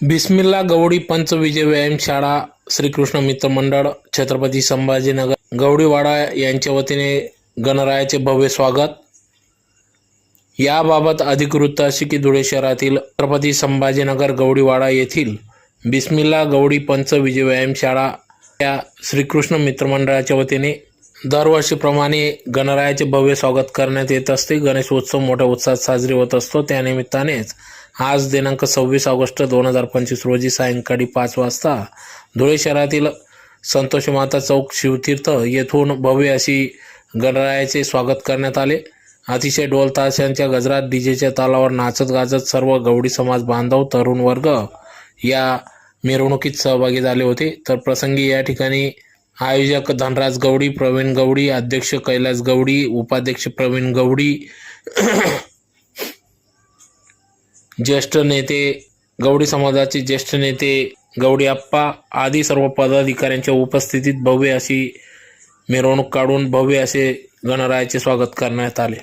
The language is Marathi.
बिस्मिल्ला गवडी पंच विजय व्यायामशाळा श्रीकृष्ण मित्र मंडळ छत्रपती संभाजीनगर गवडीवाडा यांच्या वतीने गणरायाचे भव्य स्वागत. याबाबत अधिक वृत्त असे की धुळे शहरातील छत्रपती संभाजीनगर गवडीवाडा येथील बिस्मिल्ला गवडी पंच विजय व्यायामशाळा या श्रीकृष्ण मित्रमंडळाच्या वतीने दरवर्षीप्रमाणे गणरायाचे भव्य स्वागत करण्यात येत असते. गणेशोत्सव मोठ्या उत्साहात साजरी होत असतो. त्यानिमित्तानेच आज दिनांक सव्वीस ऑगस्ट दोन हजार पंचवीस रोजी सायंकाळी पाच वाजता धुळे शहरातील संतोष माता चौक शिवतीर्थ येथून भव्य अशी गणरायाचे स्वागत करण्यात आले. अतिशय ढोल ताशांच्या गजरात डीजेच्या तालावर नाचत गाजत सर्व गवडी समाज बांधव तरुण वर्ग या मिरवणुकीत सहभागी झाले होते. तर प्रसंगी या ठिकाणी आयोजक धनराज गवडी प्रवीण गवडी अध्यक्ष कैलास गवडी उपाध्यक्ष प्रवीण गवडी ज्येष्ठ नेते गवडी समाजाचे ज्येष्ठ नेते गवडी आप्पा आदी सर्व पदाधिकाऱ्यांच्या उपस्थितीत भव्य अशी मिरवणूक काढून भव्य असे गणरायाचे स्वागत करण्यात आले.